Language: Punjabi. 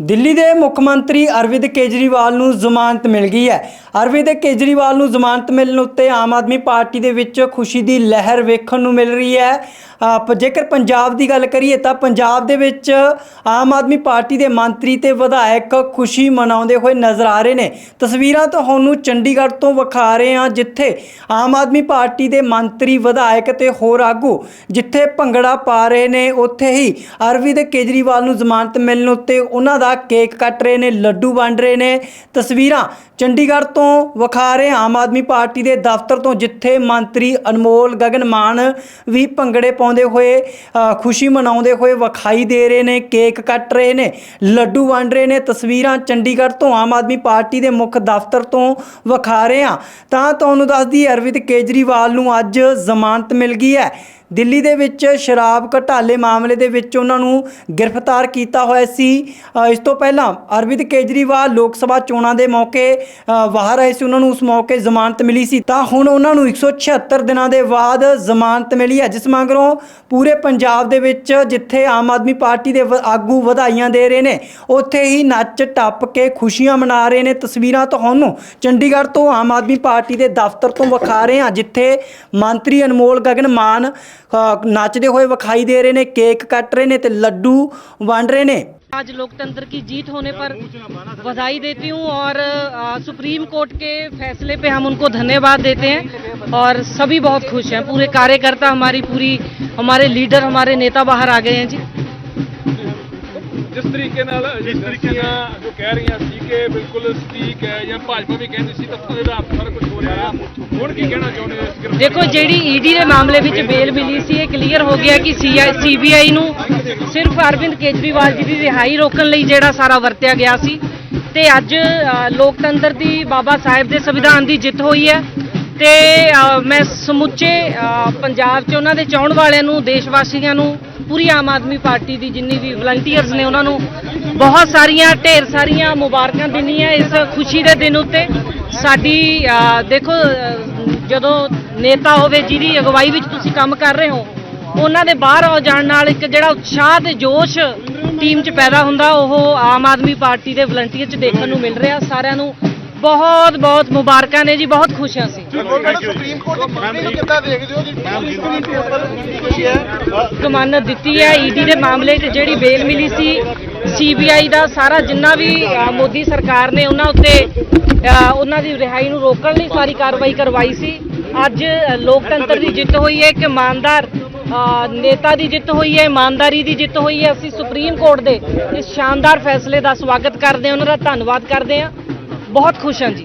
ਦਿੱਲੀ ਦੇ ਮੁੱਖ ਮੰਤਰੀ ਅਰਵਿੰਦ ਕੇਜਰੀਵਾਲ ਨੂੰ ਜ਼ਮਾਨਤ ਮਿਲ ਗਈ ਹੈ। ਅਰਵਿੰਦ ਕੇਜਰੀਵਾਲ ਨੂੰ ਜ਼ਮਾਨਤ ਮਿਲਣ ਉੱਤੇ ਆਮ ਆਦਮੀ ਪਾਰਟੀ ਦੇ ਵਿੱਚ ਖੁਸ਼ੀ ਦੀ ਲਹਿਰ ਵੇਖਣ ਨੂੰ ਮਿਲ ਰਹੀ ਹੈ। ਜੇਕਰ ਪੰਜਾਬ ਦੀ ਗੱਲ ਕਰੀਏ ਤਾਂ ਪੰਜਾਬ ਦੇ ਵਿੱਚ ਆਮ ਆਦਮੀ ਪਾਰਟੀ ਦੇ ਮੰਤਰੀ ਤੇ ਵਿਧਾਇਕ ਖੁਸ਼ੀ ਮਨਾਉਂਦੇ ਹੋਏ ਨਜ਼ਰ ਆ ਰਹੇ ਨੇ। ਤਸਵੀਰਾਂ ਤੁਹਾਨੂੰ ਚੰਡੀਗੜ੍ਹ ਤੋਂ ਵਿਖਾ ਰਹੇ ਹਾਂ, ਜਿੱਥੇ ਆਮ ਆਦਮੀ ਪਾਰਟੀ ਦੇ ਮੰਤਰੀ, ਵਿਧਾਇਕ ਤੇ ਹੋਰ ਆਗੂ ਜਿੱਥੇ ਭੰਗੜਾ ਪਾ ਰਹੇ ਨੇ, ਉੱਥੇ ਹੀ ਅਰਵਿੰਦ ਕੇਜਰੀਵਾਲ ਨੂੰ ਜ਼ਮਾਨਤ ਮਿਲਣ ਉੱਤੇ ਉਹਨਾਂ ਦਾ ਕੇਕ ਕੱਟ ਰਹੇ ਨੇ, ਲੱਡੂ ਵੰਡ ਰਹੇ ਨੇ। ਤਸਵੀਰਾਂ ਚੰਡੀਗੜ੍ਹ ਤੋਂ ਵਿਖਾ ਰਹੇ ਹਾਂ। ਆਮ ਆਦਮੀ ਪਾਰਟੀ ਦੇ ਦਫ਼ਤਰ ਤੋਂ ਜਿੱਥੇ ਮੰਤਰੀ ਅਨਮੋਲ ਗਗਨ ਮਾਨ ਵੀ ਭੰਗੜੇ ਪਾਉਂਦੇ ਹੋਏ ਖੁਸ਼ੀ ਮਨਾਉਂਦੇ ਹੋਏ ਵਿਖਾਈ ਦੇ ਰਹੇ ਨੇ, ਕੇਕ ਕੱਟ ਰਹੇ ਨੇ, ਲੱਡੂ ਵੰਡ ਰਹੇ ਨੇ। ਤਸਵੀਰਾਂ ਚੰਡੀਗੜ੍ਹ ਤੋਂ ਆਮ ਆਦਮੀ ਪਾਰਟੀ ਦੇ ਮੁੱਖ ਦਫ਼ਤਰ ਤੋਂ ਵਿਖਾ ਰਹੇ ਹਾਂ। ਤਾਂ ਤੁਹਾਨੂੰ ਦੱਸਦੀ ਅਰਵਿੰਦ ਕੇਜਰੀਵਾਲ ਨੂੰ ਅੱਜ ਜ਼ਮਾਨਤ ਮਿਲ ਗਈ ਹੈ। ਦਿੱਲੀ ਦੇ ਵਿੱਚ ਸ਼ਰਾਬ ਘਟਾਲੇ ਮਾਮਲੇ ਦੇ ਵਿੱਚ ਉਹਨਾਂ ਨੂੰ ਗ੍ਰਿਫਤਾਰ ਕੀਤਾ ਹੋਇਆ ਸੀ। ਇਸ ਤੋਂ ਪਹਿਲਾਂ ਅਰਵਿੰਦ ਕੇਜਰੀਵਾਲ ਲੋਕ ਸਭਾ ਚੋਣਾਂ ਦੇ ਮੌਕੇ ਬਾਹਰ ਆਏ ਸੀ। ਉਹਨਾਂ ਨੂੰ ਉਸ ਮੌਕੇ ਜ਼ਮਾਨਤ ਮਿਲੀ ਸੀ। ਤਾਂ ਹੁਣ ਉਹਨਾਂ ਨੂੰ 176 ਦਿਨਾਂ ਦੇ ਬਾਅਦ ਜ਼ਮਾਨਤ ਮਿਲੀ ਹੈ, ਜਿਸ ਮਗਰੋਂ ਪੂਰੇ ਪੰਜਾਬ ਦੇ ਵਿੱਚ ਜਿੱਥੇ ਆਮ ਆਦਮੀ ਪਾਰਟੀ ਦੇ ਵ- ਆਗੂ ਵਧਾਈਆਂ ਦੇ ਰਹੇ ਨੇ, ਉੱਥੇ ਹੀ ਨੱਚ ਟੱਪ ਕੇ ਖੁਸ਼ੀਆਂ ਮਨਾ ਰਹੇ ਨੇ। ਤਸਵੀਰਾਂ ਤੁਹਾਨੂੰ ਚੰਡੀਗੜ੍ਹ ਤੋਂ ਆਮ ਆਦਮੀ ਪਾਰਟੀ ਦੇ ਦਫ਼ਤਰ ਤੋਂ ਵਿਖਾ ਰਹੇ ਹਾਂ, ਜਿੱਥੇ ਮੰਤਰੀ ਅਨਮੋਲ ਗਗਨ ਮਾਨ ਨੱਚਦੇ ਹੋਏ ਵਿਖਾਈ ਦੇ ਰਹੇ ਨੇ ਕੇਕ ਕੱਟ ਰਹੇ ਨੇ ਤੇ ਲੱਡੂ ਵੰਡ ਰਹੇ ਨੇ आज लोकतंत्र की जीत होने पर बधाई देती हूँ और आ, सुप्रीम कोर्ट के फैसले पे हम उनको धन्यवाद देते हैं और सभी बहुत खुश हैं पूरे कार्यकर्ता हमारी पूरी हमारे लीडर हमारे नेता बाहर आ गए हैं जी ਜਿਸ ਤਰੀਕੇ ਨਾਲ ਏਜੰਸੀਆਂ ਜੋ ਕਹਿ ਰਹੀਆਂ ਸੀ ਕਿ ਬਿਲਕੁਲ ਸਟੀਕ ਹੈ ਜਾਂ ਭਾਜਪਾ ਵੀ ਕਹਿੰਦੀ ਸੀ ਤੱਥਾਂ ਦੇ ਹੁਣ ਕੀ ਕਹਿਣਾ ਚਾਹੁੰਦੇ ਹੋ ਇਸ ਦੇਖੋ ਜਿਹੜੀ ਈਡੀ ਦੇ ਮਾਮਲੇ ਵਿੱਚ ਬੇਲ ਮਿਲੀ ਸੀ ਇਹ ਕਲੀਅਰ ਹੋ ਗਿਆ ਕਿ ਸੀਬੀਆਈ ਨੂੰ ਸਿਰਫ ਅਰਵਿੰਦ ਕੇਜਰੀਵਾਲ ਜੀ ਦੀ ਰਿਹਾਈ ਰੋਕਣ ਲਈ ਜਿਹੜਾ ਸਾਰਾ ਵਰਤਿਆ ਗਿਆ ਸੀ। ਤੇ ਅੱਜ ਲੋਕਤੰਤਰ ਦੀ ਬਾਬਾ ਸਾਹਿਬ ਦੇ ਸੰਵਿਧਾਨ ਦੀ ਜਿੱਤ ਹੋਈ ਹੈ। ਤੇ ਮੈਂ ਸਮੁੱਚੇ ਪੰਜਾਬ 'ਚ ਉਹਨਾਂ ਦੇ ਚਾਹਣ ਵਾਲਿਆਂ ਨੂੰ ਦੇਸ਼ ਵਾਸੀਆਂ ਨੂੰ ਪੂਰੀ ਆਮ ਆਦਮੀ ਪਾਰਟੀ ਦੀ ਜਿੰਨੀ ਵੀ ਵਲੰਟੀਅਰਸ ਨੇ ਉਹਨਾਂ ਨੂੰ ਬਹੁਤ ਸਾਰੀਆਂ ਢੇਰ ਸਾਰੀਆਂ ਮੁਬਾਰਕਾਂ ਦਿੰਨੀ ਇਸ ਖੁਸ਼ੀ ਦੇ ਦਿਨ ਉੱਤੇ। ਸਾਡੀ ਦੇਖੋ ਜਦੋਂ ਨੇਤਾ ਹੋਵੇ ਜਿਹਦੀ ਅਗਵਾਈ ਵਿੱਚ ਤੁਸੀਂ ਕੰਮ ਕਰ ਰਹੇ ਹੋ, ਉਹਨਾਂ ਦੇ ਬਾਹਰ ਆ ਜਾਣ ਨਾਲ ਇੱਕ ਜਿਹੜਾ ਉਤਸ਼ਾਹ ਤੇ ਜੋਸ਼ ਟੀਮ 'ਚ ਪੈਦਾ ਹੁੰਦਾ, ਉਹ ਆਮ ਆਦਮੀ ਪਾਰਟੀ ਦੇ ਵਲੰਟੀਅਰ 'ਚ ਦੇਖਣ ਨੂੰ ਮਿਲ ਰਿਹਾ, ਸਾਰਿਆਂ ਨੂੰ ਬਹੁਤ ਬਹੁਤ ਮੁਬਾਰਕਾਂ ਨੇ ਜੀ ਬਹੁਤ ਖੁਸ਼ ਹਾਂ ਅਸੀਂ। ਸੁਪਰੀਮ ਕੋਰਟ ਦੀ ਫੈਸਲੇ ਨੂੰ ਕਿੱਦਾਂ ਦੇਖਦੇ ਹੋ ਜੀ? ਸੁਪਰੀਮ ਕੋਰਟ ਵੱਲੋਂ ਖੁਸ਼ੀ ਹੈ? ਜ਼ਮਾਨਤ ਦਿੱਤੀ ਹੈ ਈਡੀ ਦੇ ਮਾਮਲੇ 'ਚ ਜਿਹੜੀ ਬੇਲ ਮਿਲੀ ਸੀ ਸੀਬੀਆਈ ਦਾ ਸਾਰਾ ਜਿੰਨਾ ਵੀ ਮੋਦੀ ਸਰਕਾਰ ਨੇ ਉਹਨਾਂ ਉੱਤੇ ਉਹਨਾਂ ਦੀ ਰਿਹਾਈ ਨੂੰ ਰੋਕਣ ਲਈ ਸਾਰੀ ਕਾਰਵਾਈ ਕਰਵਾਈ ਸੀ। ਅੱਜ ਲੋਕਤੰਤਰ ਦੀ ਜਿੱਤ ਹੋਈ ਹੈ ਇੱਕ ਇਮਾਨਦਾਰ ਨੇਤਾ ਦੀ ਜਿੱਤ ਹੋਈ ਹੈ ਇਮਾਨਦਾਰੀ ਦੀ ਜਿੱਤ ਹੋਈ ਹੈ। ਅਸੀਂ ਸੁਪਰੀਮ ਕੋਰਟ ਦੇ ਇਸ ਸ਼ਾਨਦਾਰ ਫੈਸਲੇ ਦਾ ਸਵਾਗਤ ਕਰਦੇ ਹਾਂ ਉਹਨਾਂ ਦਾ ਧੰਨਵਾਦ ਕਰਦੇ ਹਾਂ। ਬਹੁਤ ਖੁਸ਼ ਹਾਂ ਜੀ।